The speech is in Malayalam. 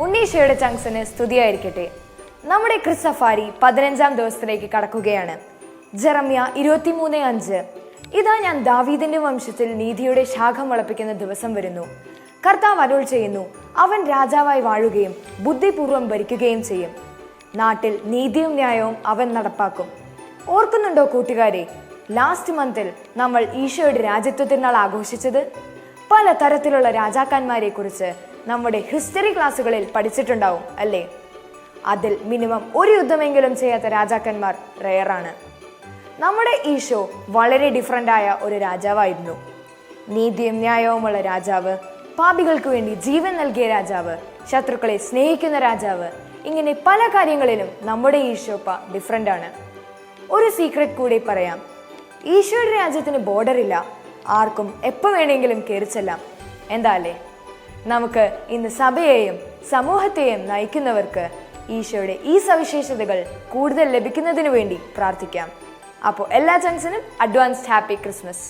ഉണ്ണീഷയുടെ ചങ്സിന് സ്തുതിയായിരിക്കട്ടെ. നമ്മുടെ ക്രിസ് സഫാരി പതിനഞ്ചാം ദിവസത്തിലേക്ക് കടക്കുകയാണ്. ജെറമ്യ ഇരുപത്തിമൂന്ന് അഞ്ച്. ഇതാ ഞാൻ ദാവീദിന്റെ വംശത്തിൽ നീതിയുടെ ശാഖ മുളപ്പിക്കുന്ന ദിവസം വരുന്നു. കർത്താവ് അരുൾ ചെയ്യുന്നു അവൻ രാജാവായി വാഴുകയും ബുദ്ധിപൂർവം ഭരിക്കുകയും ചെയ്യും. നാട്ടിൽ നീതിയും ന്യായവും അവൻ നടപ്പാക്കും. ഓർക്കുന്നുണ്ടോ കൂട്ടുകാരെ ലാസ്റ്റ് മന്തിൽ നമ്മൾ ഈശോയുടെ രാജ്യത്വ തിരുനാൾ ആഘോഷിച്ചത്? പല തരത്തിലുള്ള രാജാക്കന്മാരെ കുറിച്ച് നമ്മുടെ ഹിസ്റ്ററി ക്ലാസ്സുകളിൽ പഠിച്ചിട്ടുണ്ടാവും അല്ലേ? അതിൽ മിനിമം ഒരു യുദ്ധമെങ്കിലും ചെയ്യാത്ത രാജാക്കന്മാർ റെയറാണ് നമ്മുടെ ഈശോ വളരെ ഡിഫറന്റായ ഒരു രാജാവായിരുന്നു. നീതിയും ന്യായവുമുള്ള രാജാവ് പാപികൾക്ക് വേണ്ടി ജീവൻ നൽകിയ രാജാവ് ശത്രുക്കളെ സ്നേഹിക്കുന്ന രാജാവ് ഇങ്ങനെ പല കാര്യങ്ങളിലും നമ്മുടെ ഈശോപ്പ ഡിഫറെന്റ് ആണ്. ഒരു സീക്രട്ട് കൂടി പറയാം. ഈശോയുടെ രാജ്യത്തിന് ബോർഡർ ഇല്ല. ആർക്കും എപ്പോൾ വേണമെങ്കിലും കയറിച്ചെല്ലാം എന്താ അല്ലേ? നമുക്ക് ഇന്ന് സഭയെയും സമൂഹത്തെയും നയിക്കുന്നവർക്ക് ഈശോയുടെ ഈ സവിശേഷതകൾ കൂടുതൽ ലഭിക്കുന്നതിന് വേണ്ടി പ്രാർത്ഥിക്കാം. അപ്പോൾ എല്ലാ ചങ്സിനും അഡ്വാൻസ്ഡ് ഹാപ്പി ക്രിസ്മസ്